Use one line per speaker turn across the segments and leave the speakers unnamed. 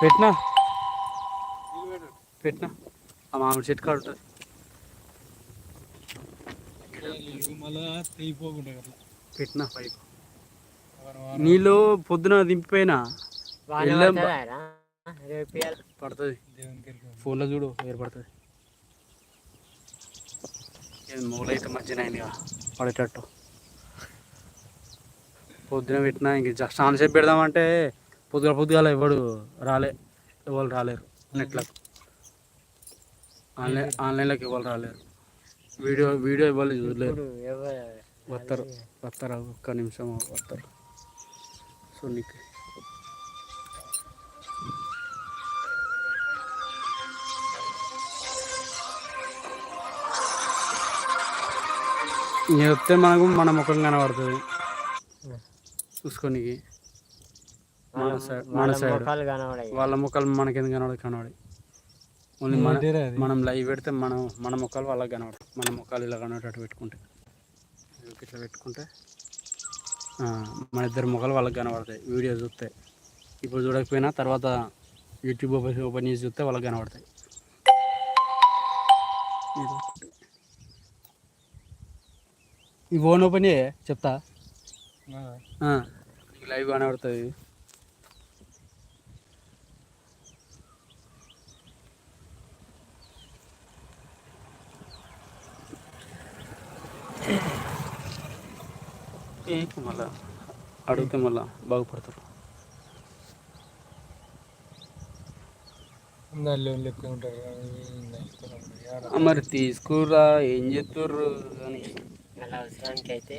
పెట్టినా? పెట్టినా? ఆ మామిడి చెట్టు కాడ ఉంటుంది. పెట్టినా పైపు. నీళ్ళు పొద్దున దింపిపోయినా. పడుతుంది. ఫోన్లో చూడు ఏర్పడుతుంది మూలైతే మధ్యన పడేటట్టు. పొద్దున పెట్టినా ఇంక జస్ట్ ఆన్ చేసి పెడదామంటే పొద్దుగా పొద్దుగాల ఎవడు రాలే ఎవరు రాలేరు నెట్లకు. ఆన్లైన్ ఆన్లైన్లోకి ఎవరు రాలేరు. వీడియో వీడియో ఇవ్వాలి చూడలేరు. వస్తారు వస్తారు ఒక్క నిమిషం వస్తారు సో నీకు ఇంక వస్తే మనకు మన ముఖం కనబడుతుంది. చూసుకోనికి మన
వాళ్ళ-
సైడ్
వాళ్ళ ముఖాలు
మనకెందుకు కనబడి కనబడి ఓన్లీ మన? మనం లైవ్ పెడితే మనం మన ముఖాలు వాళ్ళకి కనబడతాయి మన ముఖాలు ఇలా కనబడేటట్టు పెట్టుకుంటే. ఇట్లా పెట్టుకుంటే. ఆ, మన ఇద్దరు ముఖాలు వాళ్ళకి కనబడతాయి వీడియో చూస్తే. ఇప్పుడు చూడకపోయినా తర్వాత యూట్యూబ్ ఓపెన్ ఓపెన్ చేసి చూస్తే వాళ్ళకి కనబడతాయి. ఈ ఫోన్ ఓపెన్ చెప్తా. లైవ్ కనబడుతుంది. మళ్ళా? అడిగితే మళ్ళా బాగుపడతారు. మరి తీసుకురా ఏం చేస్తుర్రు? అని.
అలా అవసరానికి అయితే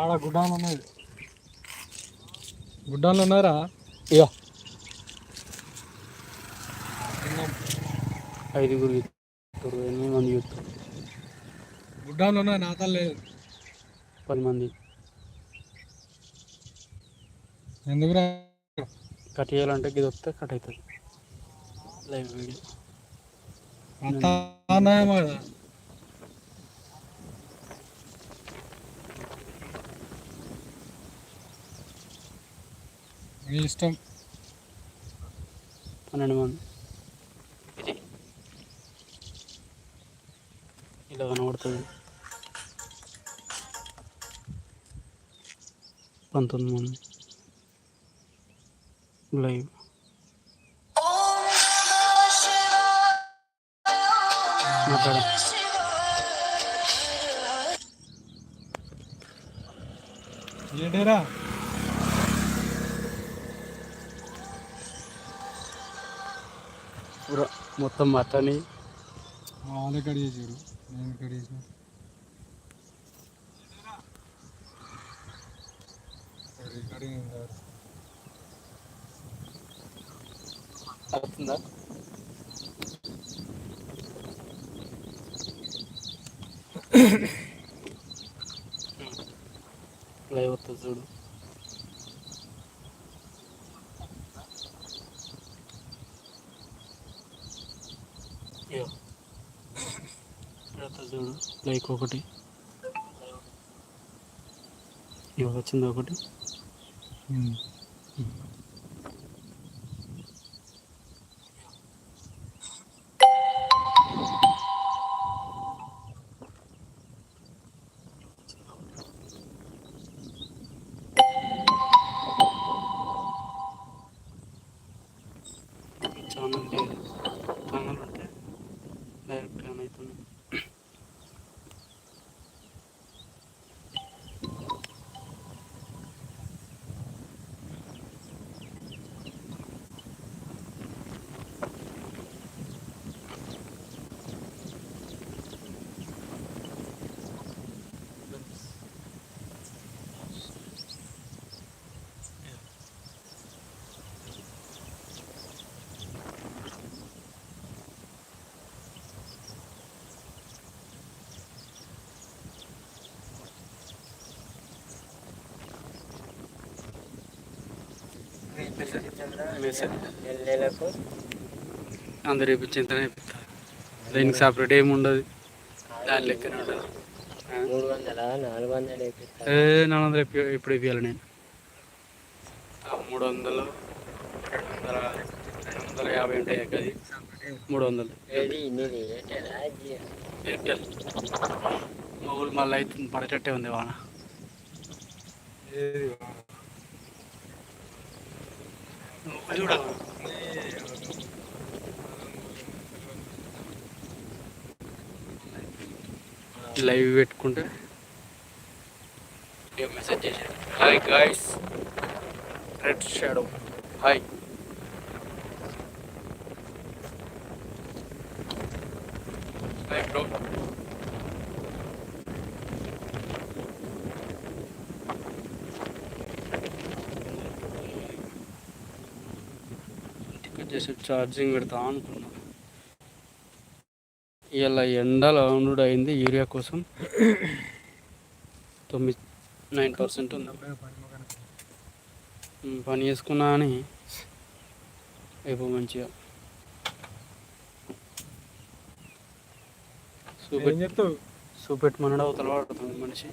ఆడ గుడ్డాలు ఉన్నది గుడ్డాలు ఉన్నారా
ఇగో. ఐదుగురు చూస్తారు ఎనిమిది మంది చూస్తారు.
గుడ్డాలు ఉన్నాయి నాతో లేదు.
పది మంది.
ఎందుకురా?
కట్ చేయాలంటే ఇది వస్తే కట్ అవుతుంది. Live video.
అంతా కదా? మీ ఇష్టం.
పన్నెండు మంది. ఇలా కనబడుతుంది. పంతొమ్మిది మంది. లైవ్.
ఏంటేరా?
పూరా మొత్తం మటని
వాళ్ళే కడిగేసారు నేను కడిగేసిన కడిగింది
అవుతుందా? లైవ్ వస్తుంది చూడు. చూడు లైక్ ఒకటి. ఇవి వచ్చింది ఒకటి? ఛానల్ లేదు ఛానల్ ఉంటే డైరెక్ట్ ఆన్ అవుతుంది మెసేజ్
ఇచ్చిండ్రా?
మెసేజ్
నెల నెలకు
అందరు వేయించేంతనే వేపిస్తారు దీనికి సపరేట్ ఏమి ఉండదు. దాని లెక్కనే ఉండదు
మూడు వందల నాలుగు వందలు
నాలుగు వందలు ఇప్పుడు ఇవ్వాలి నేను? మూడు వందలు వందల రెండు వందల యాభై ఉంటాయి అది. మూడు వందలు.
ఏది ఎయిర్టెల్
మళ్ళీ అయితే పడేటట్టే ఉంది వాన.
ఏది
లైవ్ పెట్టుకుంటే? మెసేజ్ చేశాడు hi guys Red Shadow hi hi bro వచ్చేసి ఛార్జింగ్ పెడతా అనుకున్నా. ఇలా ఎండలో ఉండు అయింది యూరియా కోసం తొమ్మిది నైన్ పర్సెంట్ ఉంది. పని చేసుకున్నా అని అయిపో మంచిగా. చూపెట్
చెప్తావు
చూపెట్టమన్నాడు అవతల పడుతుంది మనిషి.